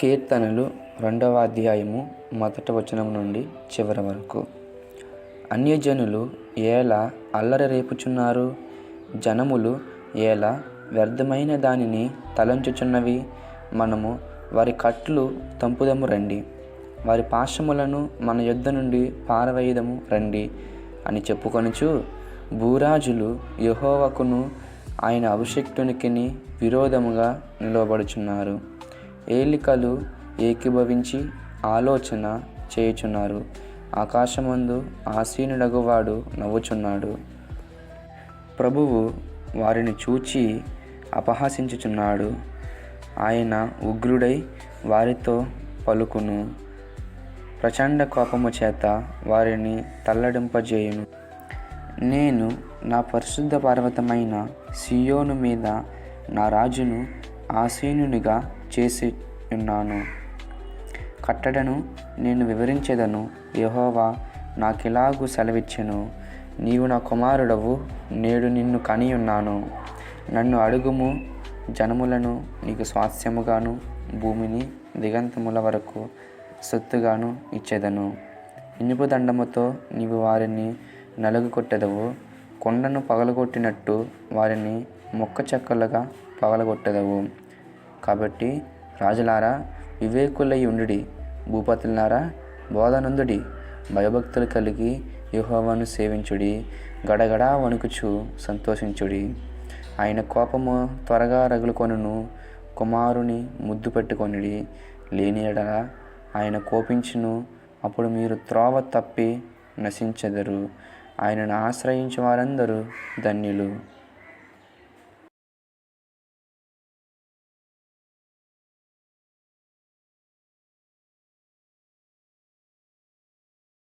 కీర్తనలు రెండవ అధ్యాయము మొదటి వచనం నుండి చివరి వరకు. అన్యజనులు ఎలా అల్లరి రేపుచున్నారు? జనములు ఎలా వ్యర్థమైన దానిని తలంచుచున్నవి? మనము వారి కట్లు తంపుదము రండి. వారి పాశములను మన యుద్ధ నుండి పారవేయదము రండి అని చెప్పుకొనుచు భూరాజులు యహోవకును ఆయన అభిషక్తునికిని విరోధముగా నిలవబడుచున్నారు. ఏలికలు ఏకీభవించి ఆలోచన చేయుచున్నారు. ఆకాశమందు ఆసీనుడగువాడు నవ్వుచున్నాడు. ప్రభువు వారిని చూచి అపహాసించుచున్నాడు. ఆయన ఉగ్రుడై వారితో పలుకును. ప్రచండ కోపము చేత వారిని తల్లడింపజేయును. నేను నా పరిశుద్ధ పర్వతమైన సియోను మీద నా రాజును ఆసీనునిగా చేసి ఉన్నాను కట్టడను నేను వివరించేదను. యహోవా నాకిలాగు సెలవిచ్చెను. నీవు నా కుమారుడవు నేడు నిన్ను కనియున్నాను. నన్ను అడుగుము జనములను నీకు స్వాస్థ్యముగాను భూమిని దిగంతముల వరకు సొత్తుగాను ఇచ్చేదను. ఇనుపు దండముతో నీవు వారిని నలుగు కొట్టెదవు కొండను పగలగొట్టినట్టు వారిని మొక్క చెక్కలుగా పగలగొట్టెదవు. కాబట్టి రాజులారా వివేకులై ఉండుడి భూపతులారా బోధనందుడి భయభక్తులు కలిగి యెహోవాను సేవించుడి గడగడా వణుకుచు సంతోషించుడి. ఆయన కోపము త్వరగా రగులుకొనును కుమారుని ముద్దు పెట్టుకొనిడి. లేని ఎడల ఆయన కోపించును అప్పుడు మీరు త్రోవ తప్పి నశించెదరు. ఆయనను ఆశ్రయించే వారందరూ ధన్యులు.